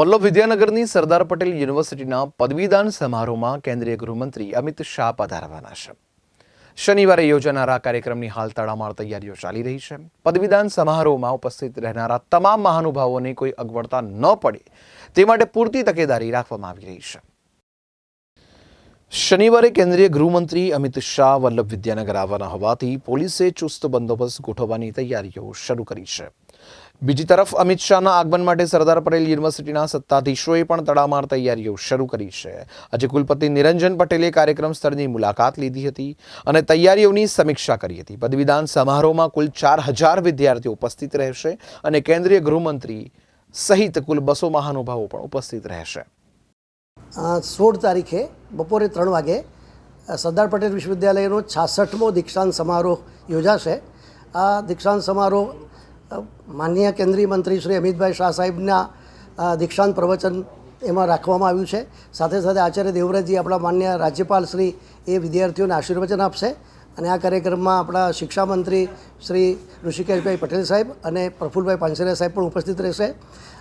વલ્લભ વિદ્યાનગરની સરદાર પટેલ યુનિવર્સિટીના પદવીદાન સમારોહમાં કેન્દ્રીય ગૃહમંત્રી અમિત શાહ પધારવાના છે. શનિવારે યોજાનારા કાર્યક્રમની હાલ તડામાર તૈયારીઓ ચાલી રહી છે. પદવીદાન સમારોહમાં ઉપસ્થિત રહેનારા તમામ મહાનુભાવોને કોઈ અગવડતા ન પડે તે માટે પૂરતી તકેદારી રાખવામાં આવી રહી છે. શનિવારે કેન્દ્રીય ગૃહમંત્રી અમિત શાહ વલ્લભ વિદ્યાનગર આવવાના હોવાથી પોલીસે ચુસ્ત બંદોબસ્ત ગોઠવવાની તૈયારીઓ શરૂ કરી છે. બીજી તરફ અમિત શાહના આગમન માટે સરદાર પટેલ યુનિવર્સિટીના સત્તાધીશોએ પણ તડામાર તૈયારીઓ શરૂ કરી છે. આજે કુલપતિ નિરંજન પટેલે કાર્યક્રમ સ્થળની મુલાકાત લીધી હતી અને તૈયારીઓની સમીક્ષા કરી હતી. પદવીદાન સમારોહમાં કુલ ચાર હજાર વિદ્યાર્થીઓ ઉપસ્થિત રહેશે અને કેન્દ્રીય ગૃહમંત્રી સહિત કુલ બસો મહાનુભાવો પણ ઉપસ્થિત રહેશે. સોળ તારીખે બપોરે ત્રણ વાગે સરદાર પટેલ વિશ્વવિદ્યાલયનો છાસઠમો દીક્ષાંત સમારોહ યોજાશે. આ દીક્ષાંત સમારોહ માનનીય કેન્દ્રીય મંત્રી શ્રી અમિતભાઈ શાહ સાહેબના દીક્ષાંત પ્રવચન એમાં રાખવામાં આવ્યું છે. સાથે સાથે આચાર્ય દેવવ્રતજી આપણા માન્ય રાજ્યપાલ શ્રી એ વિદ્યાર્થીઓને આશીર્વચન આપશે. અને આ કાર્યક્રમમાં આપણા શિક્ષામંત્રી શ્રી ઋષિકેશભાઈ પટેલ સાહેબ અને પ્રફુલભાઈ પાનસેરિયા સાહેબ પણ ઉપસ્થિત રહેશે.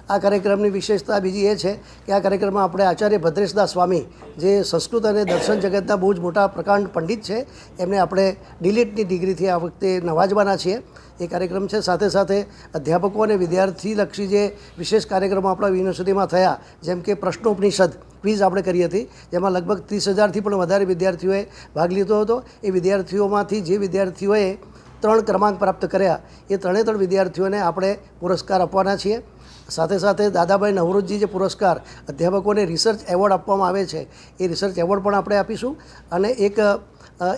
આ કાર્યક્રમની વિશેષતા બીજી એ છે કે આ કાર્યક્રમમાં આપણે આચાર્ય ભદ્રેશદાસ સ્વામી, જે સંસ્કૃત અને દર્શન જગતના બહુ જ મોટા પ્રકાંડ પંડિત છે, એમને આપણે ડિલીટની ડિગ્રીથી આ વખતે નવાજવાના છીએ. એ કાર્યક્રમ છે. સાથે સાથે અધ્યાપકો અને વિદ્યાર્થીલક્ષી જે વિશેષ કાર્યક્રમો આપણા યુનિવર્સિટીમાં થયા, જેમ કે પ્રશ્નોપનિષદ ક્વિઝ આપણે કરી હતી, જેમાં લગભગ ત્રીસ હજારથી પણ વધારે વિદ્યાર્થીઓએ ભાગ લીધો હતો. એ વિદ્યાર્થીઓમાંથી જે વિદ્યાર્થીઓએ ત્રણ ક્રમાંક પ્રાપ્ત કર્યા, એ ત્રણે ત્રણ વિદ્યાર્થીઓને આપણે પુરસ્કાર આપવાના છીએ. સાથે સાથે દાદાભાઈ નવરોજી જે પુરસ્કાર અધ્યાપકોને રિસર્ચ એવોર્ડ આપવામાં આવે છે, એ રિસર્ચ એવોર્ડ પણ આપણે આપીશું. અને એક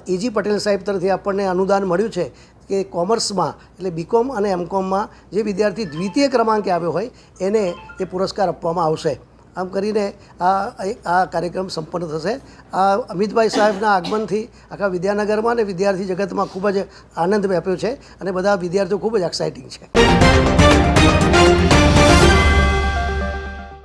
એજી પટેલ સાહેબ તરફથી આપણને અનુદાન મળ્યું છે કે કોમર્સમાં, એટલે બીકોમ અને એમકોમમાં જે વિદ્યાર્થી દ્વિતીય ક્રમાંકે આવ્યો હોય, એને એ પુરસ્કાર આપવામાં આવશે. આમ કરીને આ આ કાર્યક્રમ સંપન્ન થશે. આ અમિતભાઈ સાહેબના આગમનથી આખા વિદ્યાનગરમાં અને વિદ્યાર્થી જગતમાં ખૂબ જ આનંદ વ્યાપ્યો છે અને બધા વિદ્યાર્થીઓ ખૂબ જ એક્સાઇટિંગ છે.